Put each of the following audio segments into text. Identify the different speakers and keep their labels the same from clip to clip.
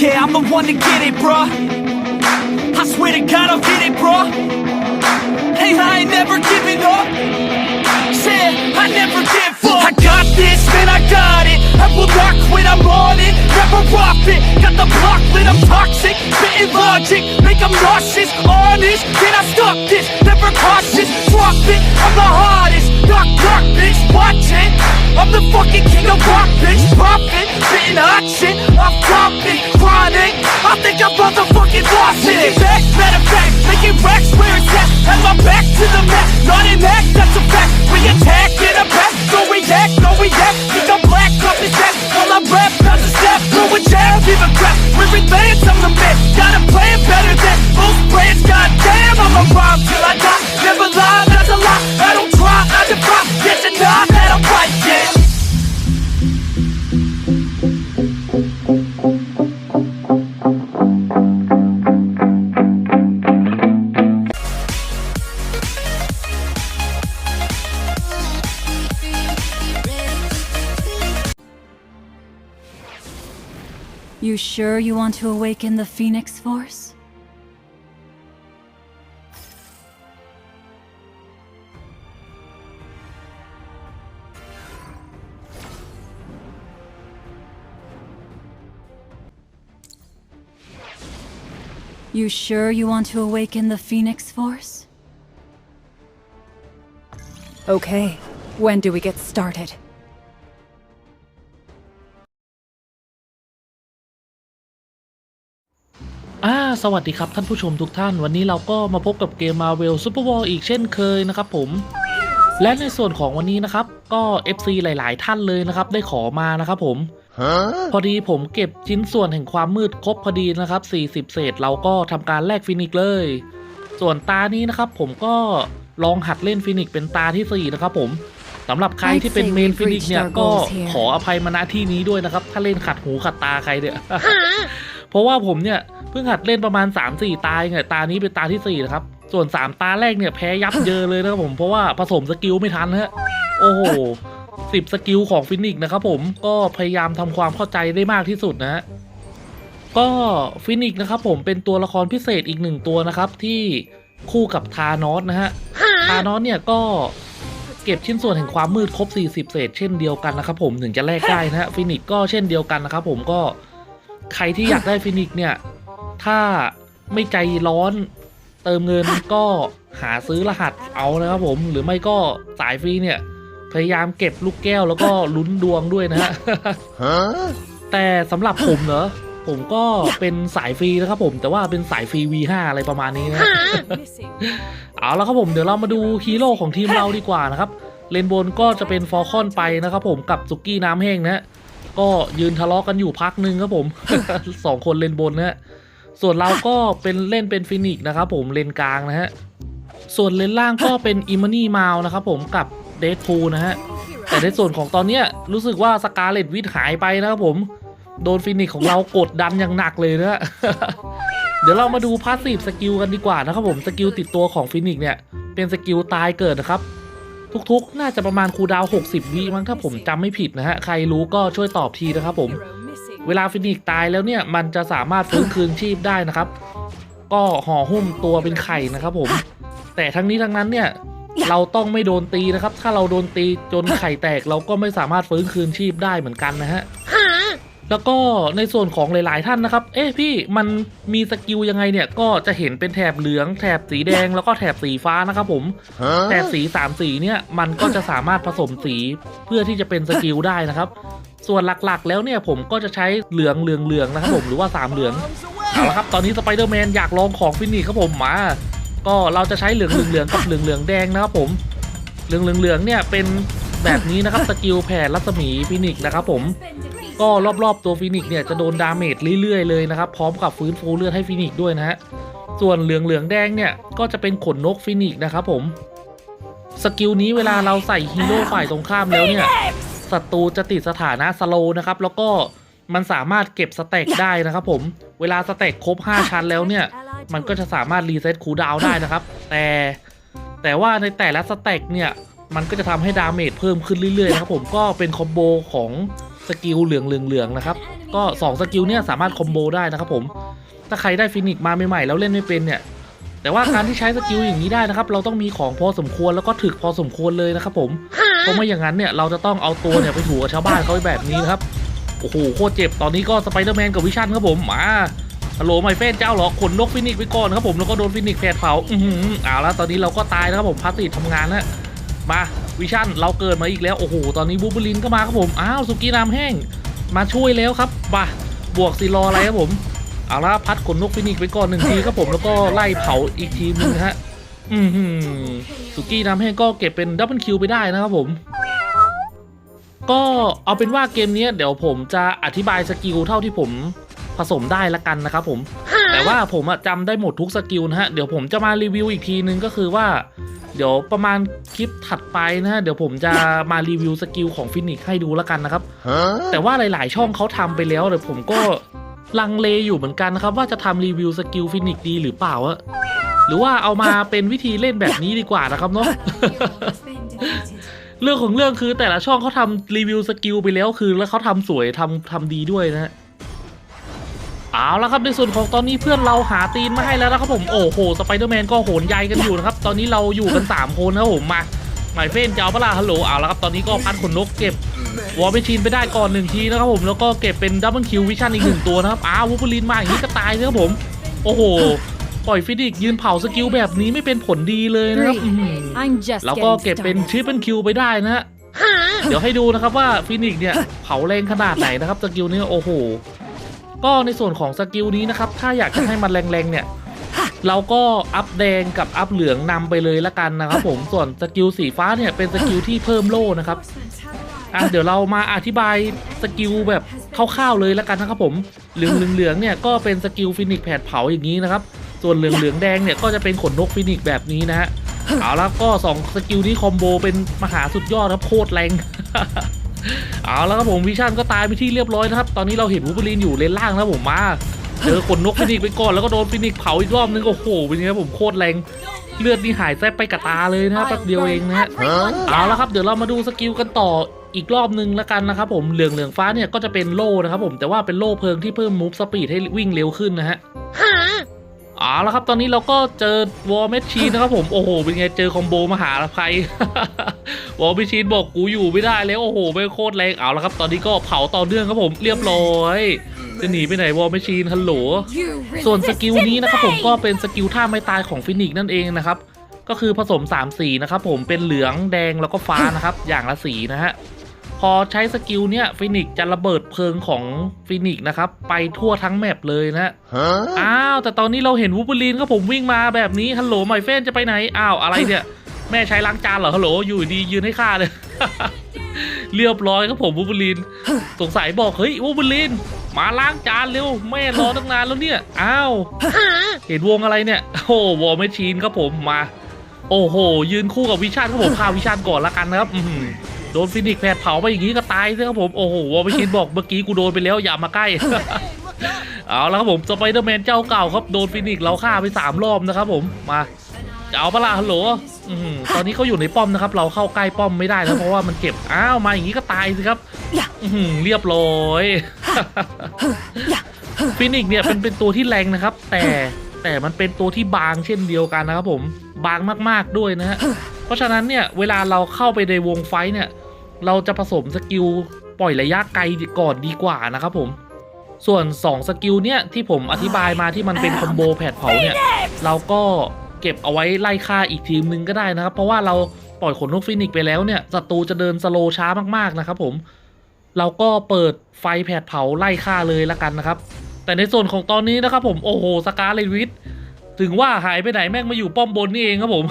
Speaker 1: Yeah, I'm the one to get it, bruh. I swear to God, I'll get it, bruh. Hey, I ain't never giving up. Said I never give up. I got this, man, I got it. I will not quit, I'm on it. Never profit. Got the block lit, I'm toxic. Spitting logic, make make 'em nauseous. Honest, can I stop this? Never cautious, drop it. I'm the hardest. Knock, knock, bitch, watch it. The mat, not an act, that's a fact. We attack in a back, no react, no react. Think I'm black, up his ass. While I rap, bounce a step, throw a jab, give a crap. We're I'm the man. Got a plan better than most brands. Goddamn, I'm a rhyme
Speaker 2: sure you want to awaken the Phoenix Force? You sure you want to awaken the Phoenix Force? Okay, when do we get started?
Speaker 3: สวัสดีครับท่านผู้ชมทุกท่าน วันนี้เราก็มาพบกับเกม Marvel Super War อีกเช่นเคยนะครับผม และในส่วนของวันนี้นะครับ ก็ FC หลาย ๆ ท่านเลยนะครับ ได้ขอมานะครับผม พอดีผมเก็บชิ้นส่วนแห่งความมืดครบพอดีนะครับ 40 เศษเราก็ทำการแลกฟินิกซ์เลย ส่วนตานี้นะครับผมก็ลองหัดเล่นฟินิกซ์เป็นตาที่ 4 นะครับผมสำหรับใครที่เป็นเมนฟินิกซ์เนี่ยก็ขออภัยมาณที่นี้ด้วยนะครับ ถ้าเล่นขัดหูขัดตาใครเนี่ยเพราะว่าผมเนี่ย เพิ่งหัดเล่นประมาณ 3-4 ตาเนี่ยตานี้เป็นตาที่4นะครับ ส่วน 3 ตาแรกเนี่ยแพ้ยับเยอะเลยนะครับผมเพราะว่าผสมสกิลไม่ทันฮะโอ้โหสิบสกิลของฟินิกซ์นะครับผมก็พยายามทำความเข้าใจได้มากที่สุดนะฮะก็ฟินิกซ์นะครับผมเป็นตัวละครพิเศษอีกหนึ่งตัวนะครับ ที่คู่กับทานอสนะฮะทานอสเนี่ยก็เก็บชิ้นส่วนแห่งความมืดครบ 40 เศษ เช่นเดียวกันนะครับผมถึงจะแลกได้นะฮะฟินิกซ์ก็เช่นเดียวกันนะครับผมก็ใครที่อยากได้ฟินิกซ์เนี่ย ถ้าไม่ใจร้อนเติมเงินก็หาซื้อรหัสเอานะครับผมหรือไม่ก็สายฟรีเนี่ย พยายามเก็บลูกแก้วแล้วก็ลุ้นดวงด้วยนะฮะแต่สำหรับผมเหรอผมก็เป็นสายฟรีนะครับผมแต่ว่าเป็นสายฟรี V5 อะไรประมาณนี้นะเอาแล้วครับผมเดี๋ยวเรามาดูฮีโร่ของทีมเราดีกว่านะครับ เลนบนก็จะเป็นฟอร์คอนไปนะครับผมกับซุกี้น้ำแห้งนะฮะก็ยืนทะเลาะกันอยู่พักหนึ่งครับผมสองคนเลนบนนะฮะ ส่วนเราก็เป็นเล่นเป็นฟินิกนะครับผมเลนกลางนะฮะ ส่วนเลนล่างก็เป็นอิม n นี่มาวนะครับผมกับเด p พูนะฮะ แต่ในส่วนของตอนเนี้ยรู้สึกว่าสกาเลตวิทหายไปนะครับผม โดนฟินิกของเรากดดันอย่างหนักเลยนะฮะเดี๋ยวเรามาดูพาสซีฟสกิลกันดีกว่านะครับผมสกิลติดตัวของฟินิกเนี่ย เป็นสกิลตายเกิดนะครับ ทุกๆ น่าจะประมาณคูดาว 60 วิมั้งถ้าผมจำไม่ผิดนะฮะ ใครรู้ก็ช่วยตอบทีนะครับผม เวลาฟินิกตายแล้วเนี่ยมันจะสามารถฟื้นคืนชีพได้นะครับ ก็ห่อหุ้มตัวเป็นไข่นะครับผม แต่ทั้งนี้ทั้งนั้นเนี่ยเราต้องไม่โดนตีนะครับ ถ้าเราโดนตีจนไข่แตกเราก็ไม่สามารถฟื้นคืนชีพได้เหมือนกันนะฮะ แล้วก็ในส่วนของหลาย ๆ ท่านนะครับ เอ๊ะพี่มันมีสกิลยังไงเนี่ย ก็จะเห็นเป็นแถบเหลือง แถบสีแดงแล้วก็แถบสีฟ้านะครับผม แถบสีสามสีเนี่ยมันก็จะสามารถผสมสีเพื่อที่จะเป็นสกิลได้นะครับ ส่วนหลัก ๆ แล้วเนี่ยผมก็จะใช้เหลืองเหลืองเหลืองนะครับผมหรือว่าสามเหลือง เอาละครับ ตอนนี้สไปเดอร์แมนอยากลองของฟินิกครับผมมา ก็เราจะใช้เหลืองเหลืองเหลืองกับเหลืองเหลืองแดงนะครับผม เหลืองเหลืองเหลืองเนี่ยเป็นแบบนี้นะครับสกิลแผ่รัศมีฟินิกนะครับผม ก็รอบๆตัวฟินิกเนี่ยจะโดนดาเมจเรื่อยๆเลยนะครับพร้อมกับฟื้นฟูเลือดให้ฟินิกด้วยนะฮะส่วนเหลืองเหลืองๆแดงเนี่ยก็จะเป็นขนนกฟินิกนะครับผมสกิลนี้เวลาเราใส่ฮีโร่ฝ่ายตรงข้ามแล้วเนี่ยศัตรูจะติดสถานะสโลนะครับแล้วก็มันสามารถเก็บสเต็กได้นะครับผมเวลาสเต็กครบ 5 ชั้นแล้วเนี่ยมันก็จะสามารถรีเซ็ตคูดาวได้นะครับ แต่แต่ว่าในแต่ละสเต็กเนี่ยมันก็จะทำให้ดาเมจเพิ่มขึ้นเรื่อยๆนะครับผมก็เป็นคอมโบของ สกิลเหลืองเหลืองเหลืองนะครับ ก็สองสกิลเนี่ยสามารถคอมโบได้นะครับผม ถ้าใครได้ฟินิกมาใหม่ๆแล้วเล่นไม่เป็นเนี่ย แต่ว่าการที่ใช้สกิลอย่างนี้ได้นะครับ เราต้องมีของพอสมควรแล้วก็ถึกพอสมควรเลยนะครับผม เพราะไม่อย่างนั้นเนี่ยเราจะต้องเอาตัวเนี่ยไปถูกับชาวบ้านเขาแบบนี้นะครับ โอ้โหโคตรเจ็บ ตอนนี้ก็สไปเดอร์แมนกับวิชั่นครับผม มาฮัลโหลไมเฟนเจ้าหรอขนนกฟินิกไปก่อนครับผมแล้วก็โดนฟินิกแผดเผา อือหือเอาละตอนนี้เราก็ตายนะครับผมพาสติทำงานนะมาวิชั่นเราเกิดมาอีกแล้ว โอ้โห ตอนนี้บูบูลินก็มาครับผม อ้าวสุกี้น้ำแห้ง มาช่วยแล้วครับบ่าบวกซีรออะไรครับผม เอาละพัดขนนกฟินิกไปก่อนหนึ่งทีครับผมแล้วก็ไล่เผาอีกทีนึงฮะ อือหือสุกี้น้ำแห้งก็เก็บเป็นดับเบิลคิวไปได้นะครับผมก็เอาเป็นว่าเกมนี้เดี๋ยวผมจะอธิบายสกิลเท่าที่ผมผสมได้ละกันนะครับผม ว่าผมอะจำได้หมดทุกสกิลนะฮะ เดี๋ยวผมจะมารีวิวอีกทีนึงก็คือว่า เดี๋ยวประมาณคลิปถัดไปนะฮะ เดี๋ยวผมจะมารีวิวสกิลของฟินิกให้ดูละกันนะครับ แต่ว่าหลาย ๆ ช่องเขาทำไปแล้วเดี๋ยวผมก็ลังเลอยู่เหมือนกันนะครับ ว่าจะทำรีวิวสกิลฟินิกดีหรือเปล่าอะหรือว่าเอามาเป็นวิธีเล่นแบบนี้ดีกว่านะครับเนาะเรื่องของเรื่องคือแต่ละช่องเขาทำรีวิวสกิลไปแล้วคือ แล้วเขาทำสวยทำทำดีด้วยนะฮะ เอาละครับในส่วนของตอนนี้เพื่อนเราหาตีนมาให้แล้วนะครับผมโอ้โหสไปเดอร์แมนก็โหนใยกันอยู่นะครับตอนนี้เราอยู่กัน 3 คนนะครับผมมาหมายเฟนเจ้าปะลาฮัลโหลเอาละครับตอนนี้ก็พัดขนนกเก็บวอลเปชินไปได้ก่อนหนึ่งทีนะครับผมแล้วก็เก็บเป็นดับเบิลคิววิชั่นอีกหนึ่งตัวนะครับอ้าววูบูลินมาอย่างนี้ก็ตายนะครับผม โอ้โหปล่อยฟินิกซ์ยืนเผาสกิลแบบนี้ไม่เป็นผลดีเลยนะครับอื้อหือ
Speaker 2: I'm just
Speaker 3: แล้วก็
Speaker 2: getting
Speaker 3: เก็บเป็น
Speaker 2: started.
Speaker 3: ทริปเปิลคิวไปได้นะฮะเดี๋ยวให้ดูนะครับว่าฟินิกซ์เนี่ยเผาแรงขนาดไหนนะครับสกิลนี้โอ้โห ก็ในส่วนของสกิลนี้นะครับ ถ้าอยากจะให้มันแรงๆเนี่ย เราก็อัพแดงกับอัพเหลืองนำไปเลยละกันนะครับ ผมส่วนสกิลสีฟ้าเนี่ยเป็นสกิลที่เพิ่มโล่นะครับอะเดี๋ยวเรามาอธิบายสกิลแบบคร่าวๆเลยละกันนะครับผมเหลืองเหลืองเนี่ยก็เป็นสกิลฟินิกแผดเผาอย่างนี้นะครับ ส่วนเหลืองเหลืองแดงเนี่ยก็จะเป็นขนนกฟินิกแบบนี้นะฮะเอาแล้วก็สองสกิลนี้คอมโบเป็นมหาสุดยอดครับโคตรแรง เอาแล้วครับผมวิชั่นก็ตายไปที่เรียบร้อยนะครับ ตอนนี้เราเห็นวูบูลินอยู่เลนล่างแล้วผมมาเจอขนนกฟินิกซ์ไปก่อนแล้วก็โดนฟินิกซ์เผาอีกรอบนึงโอ้โหเป็นไงครับผมโคตรแรงเลือดนี่หายแทบไปกับตาเลยนะครับแป๊บเดียวเองนะฮะเอาละครับเดี๋ยวเรามาดูสกิลกันต่ออีกรอบนึงแล้วกันนะครับผมเหลืองเหลืองฟ้าเนี่ยก็จะเป็นโล่นะครับผมแต่ว่าเป็นโล่เพลิงที่เพิ่มมูฟสปีดให้วิ่งเร็วขึ้นนะฮะ เอาละครับตอนนี้เราก็เจอวอลแมชชีนนะครับผมโอ้โหเป็นไงเจอคอมโบมหาภัยวอลแมชชีนบอกกูอยู่ไม่ได้แล้วโอ้โหไม่โคตรแรงเอาละครับ ตอนนี้ก็เผาต่อเนื่องครับผมเรียบร้อยจะหนีไปไหนวอลแมชชีนฮัลโหลส่วนสกิลนี้นะครับผมก็เป็นสกิลท่าไม่ตายของฟินิกซ์นั่นเองนะครับก็คือผสม3สีนะครับผมเป็นเหลืองแดงแล้วก็ฟ้านะครับอย่างละสีนะฮะ พอใช้สกิลเนี้ยฟินิกซ์จะระเบิดเพลิงของฟินิกซ์นะครับ ไปทั่วทั้งแมปเลยนะฮะอ้าว แต่ตอนนี้เราเห็นวูบูลินก็ผมวิ่งมาแบบนี้ฮัลโหลไมเฟนจะไปไหนอ้าวอะไรเนี่ย แม่ใช้ล้างจานเหรอฮัลโหลอยู่ดียืนให้ข้าเลยเรียบร้อยครับผมวูบูลินสงสัยบอกเฮ้ยวูบูลินมาล้างจานเร็วแม่รอตั้งนานแล้วเนี่ยอ้าวเห็นวงอะไรเนี่ยโอ้วอลแมชชีนครับผมมา โอ้โห ยืนคู่กับวิชันครับผมพาวิชันก่อนละกันนะครับอื้อหือ โดนฟินิกซ์แผดเผาไปอย่างนี้ก็ตายเลยครับผม โอ้โหวอลแมชชีนบอกเมื่อกี้กูโดนไปแล้วอย่ามาใกล้ เอาแล้วครับผมสไปเดอร์แมนเจ้าเก่าครับโดนฟินิกซ์เราฆ่าไปสามรอบนะครับผมมาจะเอาปะล่ะฮัลโหลอื้อหือตอนนี้เขาอยู่ในป้อมนะครับ เราเข้าใกล้ป้อมไม่ได้แล้วเพราะว่ามันเก็บ อ้าวมาอย่างนี้ก็ตายสิครับอื้อหือเรียบร้อยฟินิกซ์เนี่ยเป็นเป็นตัวที่แรงนะครับ แต่แต่มันเป็นตัวที่บางเช่นเดียวกันนะครับผมบางมากๆด้วยนะฮะเพราะฉะนั้นเนี่ยเวลาเราเข้าไปในวงไฟท์เนี่ย เราจะผสมสกิลปล่อยระยะไกลก่อนดีกว่านะครับผม ส่วน 2 สกิลเนี่ยที่ผมอธิบายมาที่มันเป็นคอมโบแผดเผาเนี่ย เราก็เก็บเอาไว้ไล่ฆ่าอีกทีมนึงก็ได้นะครับ เพราะว่าเราปล่อยขนนกฟินิกซ์ไปแล้วเนี่ยศัตรูจะเดินสโลว์ช้ามากๆนะครับผม เราก็เปิดไฟแผดเผาไล่ฆ่าเลยละกันนะครับ แต่ในส่วนของตอนนี้นะครับผมโอ้โหสกาเลวิท ถึงว่าหายไปไหนแม่งมาอยู่ป้อมบนนี่เองครับผม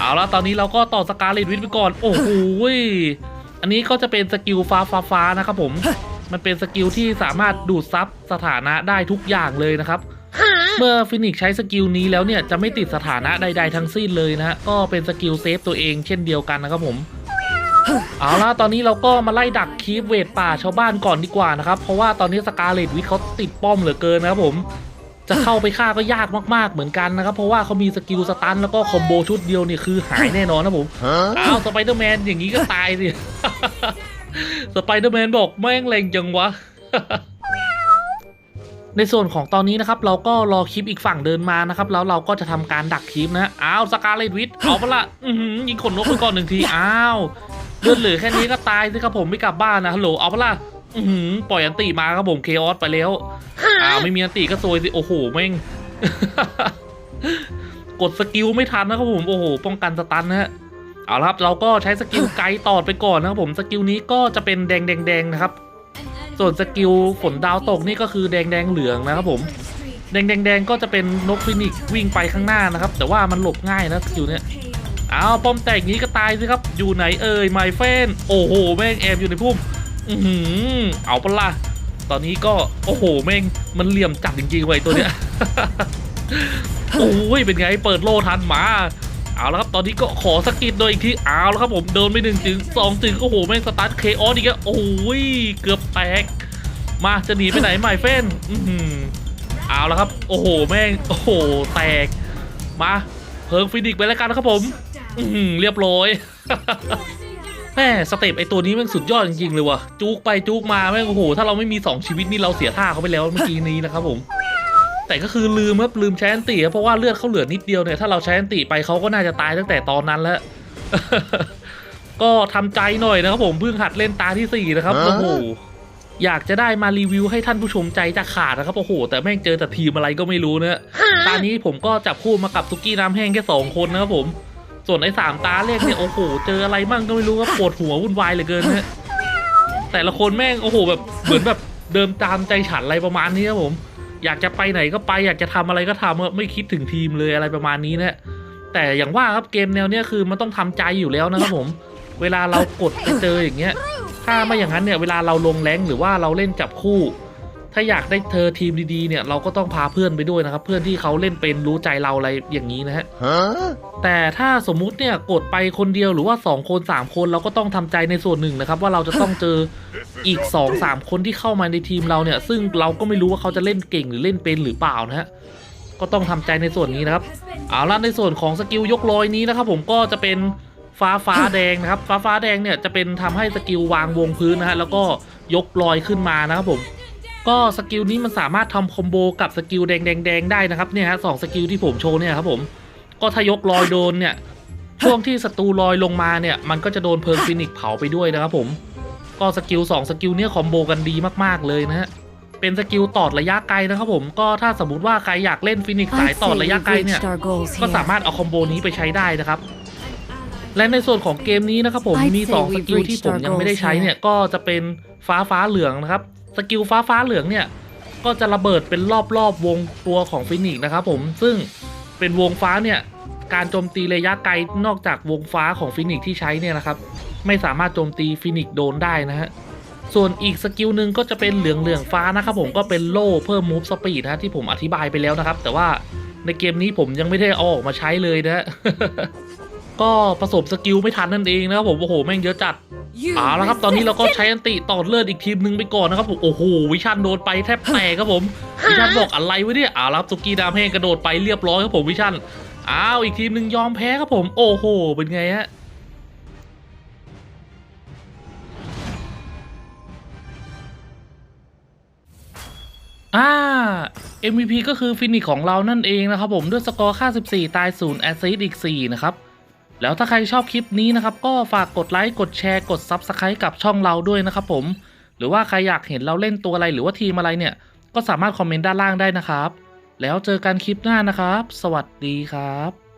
Speaker 3: เอาละตอนนี้เราก็ต่อสกาเลวิทไปก่อน โอ้โหยอันนี้ก็จะเป็นสกิลฟ้าฟ้าฟ้านะครับผม มันเป็นสกิลที่สามารถดูดซับสถานะได้ทุกอย่างเลยนะครับเมื่อฟินิกซ์ใช้สกิลนี้แล้วเนี่ยจะไม่ติดสถานะใดๆทั้งสิ้นเลยนะฮะก็เป็นสกิลเซฟตัวเองเช่นเดียวกันนะครับผมเอาล่ะตอนนี้เราก็มาไล่ดักคีฟเวทป่าชาวบ้านก่อนดีกว่านะครับ เพราะว่าตอนนี้สกาเลตวิทเขาติดป้อมเหลือเกินนะครับผม จะเข้าไปฆ่าก็ยากมากๆเหมือนกันนะครับ เพราะว่าเขามีสกิลสตันแล้วก็คอมโบชุดเดียวเนี่ยคือหายแน่นอนนะผมอ้าวสไปเดอร์แมนอย่างนี้ก็ตายสิสไปเดอร์แมนบอกแม่งแรงจังวะในส่วนของตอนนี้นะครับ เราก็รอคลิปอีกฝั่งเดินมานะครับ แล้วเราก็จะทำการดักคลิปนะอ้าวสกาเลตวิทเอาปะละอื้อหือยิงขนนกไปก่อนหนึ่งทีอ้าวเลือดเหลือแค่นี้ก็ตายสิครับผมไม่กลับบ้านนะฮัลโหลเอาปะละ อื้อหือปล่อยอันติมาครับผมเคออสไปแล้วอ้าวไม่มีอันติก็ซวยสิโอ้โหแม่ง กดสกิลไม่ทันนะครับผมโอ้โห ป้องกันสตันนะฮะเอาละครับเราก็ใช้สกิลไกด์ต่อไปก่อนนะครับผมสกิลนี้ก็จะเป็นแดงแดงแดงๆนะครับ ส่วนสกิลฝนดาวตกนี่ก็คือแดงแดงเหลืองนะครับผมแดงแดงแดงก็จะเป็นนกฟินิกซ์วิ่งไปข้างหน้านะครับ แต่ว่ามันหลบง่ายนะสกิลเนี้ยอ้าวป้อมแตกงี้ก็ตายสิครับ อยู่ไหนเอ่ยไมเฟนโอ้โหแม่งแอบอยู่ในพุ่มอือหือ เอาปะล่ะตอนนี้ก็โอ้โหแม่งมันเหลี่ยมจัดจริงๆไว้ยตัวเนี้ยโอ้ยเป็นไงเปิดโลทันหมาเอาละครับตอนนี้ก็ขอสกิดโดยอีกทีเอาแล้วครับผมเดินไปหนึ่งถึงสองถึงโอ้โหแม่งสตาร์ทเคออสอีกแล้วโอ้ยเกือบแตก มาจะหนีไปไหนใหม่เฟ้นอื้อหือเอาแล้วครับ โอ้โหแม่งโอ้โหแตกมาเพิงฟินิกซ์ไปแล้วกันนะครับผมอื้อหือเรียบร้อย แม่สเต็ปไอตัวนี้แม่งสุดยอดจริงๆเลยว่ะจุกไปจุกมาแม่งโอ้โหถ้าเราไม่มีสองชีวิตนี่เราเสียท่าเขาไปแล้วเมื่อกี้นี้นะครับผม แต่ก็คือลืมครับลืมใช้อันติครับเพราะว่าเลือดเขาเหลือนิดเดียวเนี่ยถ้าเราใช้อันติไปเขาก็น่าจะตายตั้งแต่ตอนนั้นแล้วก็ทำใจหน่อยนะครับผมเพิ่งหัดเล่นตาที่สี่นะครับโอ้โหอยากจะได้มารีวิวให้ท่านผู้ชมใจจะขาดนะครับโอ้โห แต่แม่งเจอแต่ทีมอะไรก็ไม่รู้เนะตานี้ผมก็จับคู่มากับซุกี้น้ำแห้งแค่สองคนนะครับผม ส่วนไอ้สามตาเลขเนี่ยโอ้โหเจออะไรมั่งก็ไม่รู้ครับปวดหัววุ่นวายเหลือเกินนะแต่ละคนแม่งโอ้โหแบบเหมือนแบบเดิมตามใจฉันอะไรประมาณนี้ครับผม อยากจะไปไหนก็ไปอยากจะทำอะไรก็ทำไม่คิดถึงทีมเลยอะไรประมาณนี้นะแต่อย่างว่าครับเกมแนวเนี้ยคือมันต้องทำใจอยู่แล้วนะครับผม เวลาเรากดไปเจออย่างเงี้ย ถ้าไม่อย่างนั้นเนี่ยเวลาเราลงแรงหรือว่าเราเล่นจับคู่ ถ้าอยากได้เธอทีมดีๆเนี่ยเราก็ต้องพาเพื่อนไปด้วยนะครับ เพื่อนที่เขาเล่นเป็นรู้ใจเราอะไรอย่างนี้นะฮะ
Speaker 4: Huh?
Speaker 3: แต่ถ้าสมมุติเนี่ยกดไปคนเดียวหรือว่า 2 คน 3 คนเราก็ต้องทำใจในส่วนหนึ่งนะครับ ว่าเราจะต้องเจออีก 2 3 คนที่เข้ามาในทีมเราเนี่ย ซึ่งเราก็ไม่รู้ว่าเขาจะเล่นเก่งหรือเล่นเป็นหรือเปล่านะฮะก็ต้องทำใจในส่วนนี้นะครับเอาละในส่วนของสกิลยกลอยนี้นะครับผมก็จะเป็นฟ้าฟ้าแดงนะครับ ฟ้าฟ้าแดงเนี่ยจะเป็นทำให้สกิลวางวงพื้นนะฮะแล้วก็ยกลอยขึ้นมานะครับผม ก็สกิลนี้มันสามารถทำคอมโบกับสกิลแดงแดงแดงได้นะครับเนี่ยฮะสองสกิลที่ผมโชว์เนี่ยครับผมก็ถ้ายกลอยโดนเนี่ยช่วงที่ศัตรูลอยลงมาเนี่ย มันก็จะโดนเพลิงฟินิกซ์เผาไปด้วยนะครับผม ก็สกิล2สกิลเนี่ยคอมโบกันดีมากๆเลยนะฮะเป็นสกิลตอดระยะไกลนะครับผมก็ถ้าสมมติว่าใครอยากเล่นฟินิกซ์สาย
Speaker 2: I'd
Speaker 3: ตอด
Speaker 2: say
Speaker 3: ระยะ
Speaker 2: we've
Speaker 3: ไกลเนี่ย
Speaker 2: reached our goals
Speaker 3: ก็
Speaker 2: here.
Speaker 3: สามารถเอาคอมโบนี้ไปใช้ได้นะครับและในส่วนของเกมนี้นะครับผม
Speaker 2: I'd
Speaker 3: มี
Speaker 2: say
Speaker 3: 2ส
Speaker 2: we've
Speaker 3: กิลที่
Speaker 2: reached
Speaker 3: ผม
Speaker 2: our
Speaker 3: ยังไม่ได้
Speaker 2: goals
Speaker 3: ใช้เนี่ยก็จะเป็นฟ้าฟ้าเหลืองนะครับ สกิลฟ้าฟ้าเหลืองเนี่ย ก็จะระเบิดเป็นรอบรอบๆวงตัวของฟินิกซ์นะครับผมซึ่งเป็นวงฟ้าเนี่ย การโจมตีระยะไกลนอกจากวงฟ้าของฟินิกซ์ที่ใช้เนี่ยนะครับ ไม่สามารถโจมตีฟินิกซ์โดนได้นะฮะส่วนอีกสกิลหนึ่งก็จะเป็นเหลืองเหลืองฟ้านะครับผมก็เป็นโล่เพิ่มมูฟสปีดนะที่ผมอธิบายไปแล้วนะครับ แต่ว่าในเกมนี้ผมยังไม่ได้เอาออกมาใช้เลยนะ ฮะก็ผสมสกิลไม่ทันนั่นเองนะครับผมโอ้โหแม่งเยอะจัดเอาละครับตอนนี้เราก็ใช้อันติต่อเลือดอีกทีมหนึ่งไปก่อนนะครับผมโอ้โหวิชันโดนไปแทบแตกครับผมวิชันบอกอะไรวะเนี่ยเอาละครับสุกี้ดามแห้งกระโดดไปเรียบร้อยครับผมวิชันอ้าวอีกทีมหนึ่งยอมแพ้ครับผม โอ้โหเป็นไงฮะอ่า MVP ก็คือฟินิกของเรานั่นเองนะครับผมด้วยสกอร์ค่า 14 ตาย 0 แอสซิสอีก 4 นะครับ แล้วถ้าใครชอบคลิปนี้นะครับ ก็ฝากกดไลค์กดแชร์กด Subscribe กับช่องเราด้วยนะครับผม หรือว่าใครอยากเห็นเราเล่นตัวอะไรหรือว่าทีมอะไรเนี่ย ก็สามารถคอมเมนต์ด้านล่างได้นะครับ แล้วเจอกันคลิปหน้านะครับ สวัสดีครับ